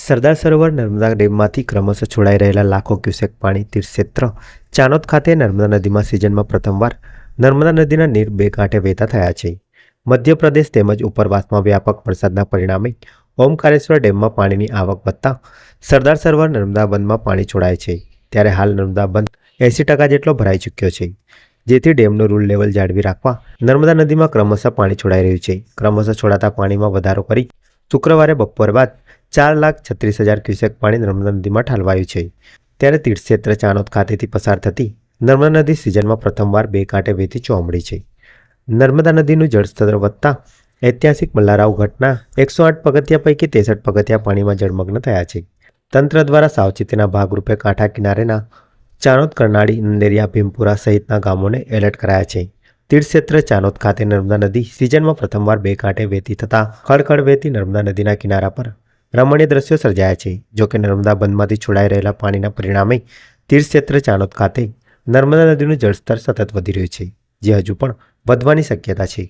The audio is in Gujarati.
સરદાર સરોવર નર્મદા ડેમમાંથી ક્રમશઃ છોડાઈ રહેલા લાખો ક્યુસેક પાણી તીર્થક્ષેત્ર ચાનોદ ખાતે નર્મદા નદીમાં સિઝનમાં પ્રથમવાર નર્મદા નદીના નીર બે કાંઠે વહેતા થયા છે. મધ્યપ્રદેશ તેમજ ઉપરવાસમાં વ્યાપક વરસાદના પરિણામે ઓમકારેશ્વર ડેમમાં પાણીની આવક વધતા સરદાર સરોવર નર્મદા બંધમાં પાણી છોડાય છે. ત્યારે હાલ નર્મદા બંધ એંસી ટકા જેટલો ભરાઈ ચૂક્યો છે. જેથી ડેમનું રૂલ લેવલ જાળવી રાખવા નર્મદા નદીમાં ક્રમશઃ પાણી છોડાઈ રહ્યું છે. ક્રમશઃ છોડાતા પાણીમાં વધારો કરી શુક્રવારે બપોર બાદ ચાર લાખ છત્રીસ હજાર ક્યુસેક પાણી નર્મદા નદીમાં ઠાલવાયું છે. ત્યારે તીર્થક્ષેત્ર ચાણોદ ખાતેથી પસાર થતી નર્મદા નદી સિઝનમાં પ્રથમવાર બે કાંઠે વહેતી ચોમડી છે. નર્મદા નદીનું જળસ્તર વધતા ઐતિહાસિક મલ્લારાવ ઘટના એકસો આઠ પગથિયા પૈકી ત્રેસઠ પગથિયા પાણીમાં જળમગ્ન થયા છે. તંત્ર દ્વારા સાવચેતીના ભાગરૂપે કાંઠા કિનારેના ચાણોદ કરનાળી નંદેરિયા ભીમપુરા સહિતના ગામોને એલર્ટ કરાયા છે. તીર્થક્ષેત્ર ચાણોદ ખાતે નર્મદા નદી સિઝનમાં પ્રથમવાર બે કાંઠે વહેતી થતાં ખળખળ વહેતી નર્મદા નદીના કિનારા પર રમણીય દ્રશ્યો સર્જાયા છે જોકે નર્મદા બંધમાંથી છોડાઈ રહેલા પાણીના પરિણામે તીર્થક્ષેત્ર ચાણોદ ખાતે નર્મદા નદીનું જળસ્તર સતત વધી રહ્યું છે, જે હજુ પણ વધવાની શક્યતા છે.